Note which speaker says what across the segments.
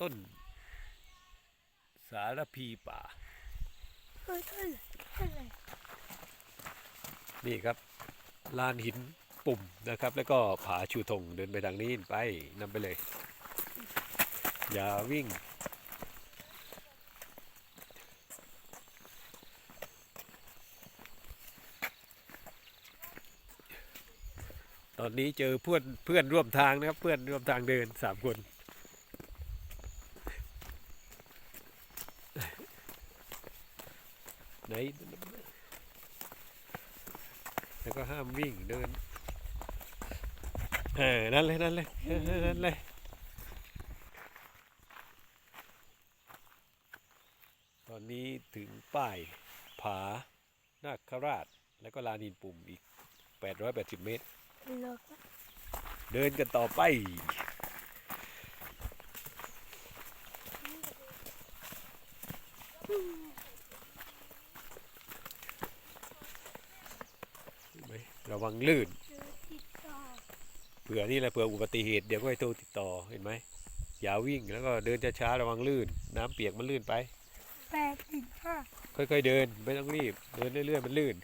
Speaker 1: ต้น สารพีป่า
Speaker 2: เฮ้ยท่านท่านอะไร
Speaker 1: นี่ครับ ลานหินปุ่มนะครับ แล้วก็ผาชูธงเดินไปทางนี้ไปนำไปเลย อย่าวิ่ง ตอนนี้เจอเพื่อนเพื่อนร่วมทางนะครับ เพื่อนร่วมทางเดินสามคน ไหนแล้วก็ห้ามวิ่งเดิน เออ นั่นเลย นั่นเลยเออนั่นเลยตอนนี้ถึงป้ายผา นาคราช แล้วก็ลานินปุ่มอีก 880 เมตร
Speaker 2: เหรอ
Speaker 1: เดินกันต่อไปเห็นไหม ระวังลื่น
Speaker 2: เผื่
Speaker 1: อนี่แหละเผื่ออุบัติเหตุเดี๋ยวก็ให้โทรติดต่อเห็นไหมอย่าวิ่งแล้วก็เดินช้าๆระวังลื่น น้ำเปียกมันลื่นไป
Speaker 2: แปดถึงห้า
Speaker 1: ค่อยๆเดินไม่ต้องรีบ เดินเรื่อยๆมันลื่น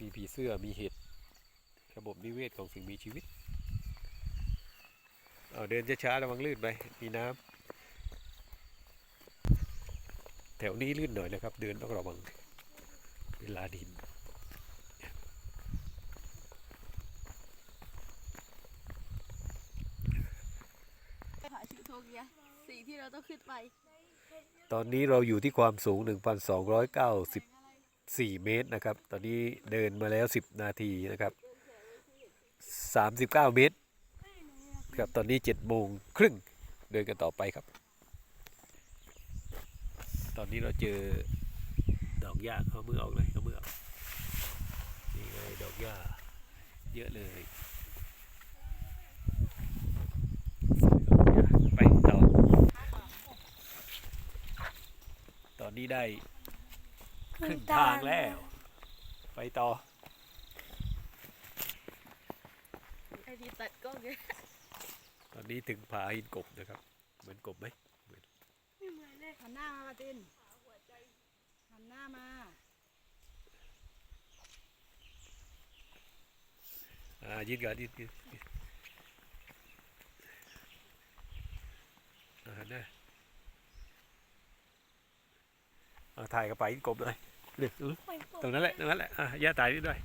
Speaker 1: มีผีเสื้อมีเห็ดระบบนิเวศของสิ่งมีชีวิต เอาเดินช้าๆระวังลื่นไปมีน้ำ แถวนี้ลื่นหน่อยนะครับ เดินต้องระวังเวลาดิน
Speaker 3: ผาชิวโทเกียสิ่งที่เราต้องขึ้นไป
Speaker 1: ตอนนี้เราอยู่ที่ความสูง 1,294 เมตรนะครับ ตอนนี้เดินมาแล้ว 10 นาทีนะครับ 39 เมตรครับตอนนี้7โมงครึ่งเดินกันต่อไปครับ ตอนนี้เราเจอดอกหญ้าเอามือออกเลยเอามือออกนี่ไงดอกหญ้าเยอะเลยไปต่อตอนนี้ได้ครึ่งทางแล้ว ไปต่อ
Speaker 3: ไอ้ที่ตัดกล้องเนี่ย
Speaker 1: ตอนนี้ถึงผาหินกบนะครับ เหมือนกบไหม
Speaker 2: ไม่เหมือนเลย
Speaker 3: หันหน้ามามาตินหันหน้ามา
Speaker 1: อ่ายืนก่อนยืนยืนยืนอ่านะเอาถ่ายกับผาหินกบเลยเดี๋ยว
Speaker 2: ไม่ต
Speaker 1: ตรงนั้นแหละตรงนั้นแหละอะย่าถ่ายนี่ด้วย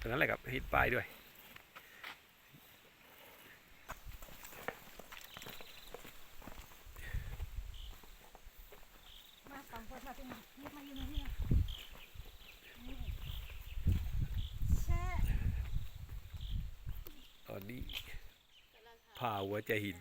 Speaker 1: ตรงนั้นแหละครับหินป้ายด้วย
Speaker 3: มาสองคนมาตินนี่มายืนตรงนี้นี่แช่
Speaker 1: ตอนนี้ผ่าหัวใจหิน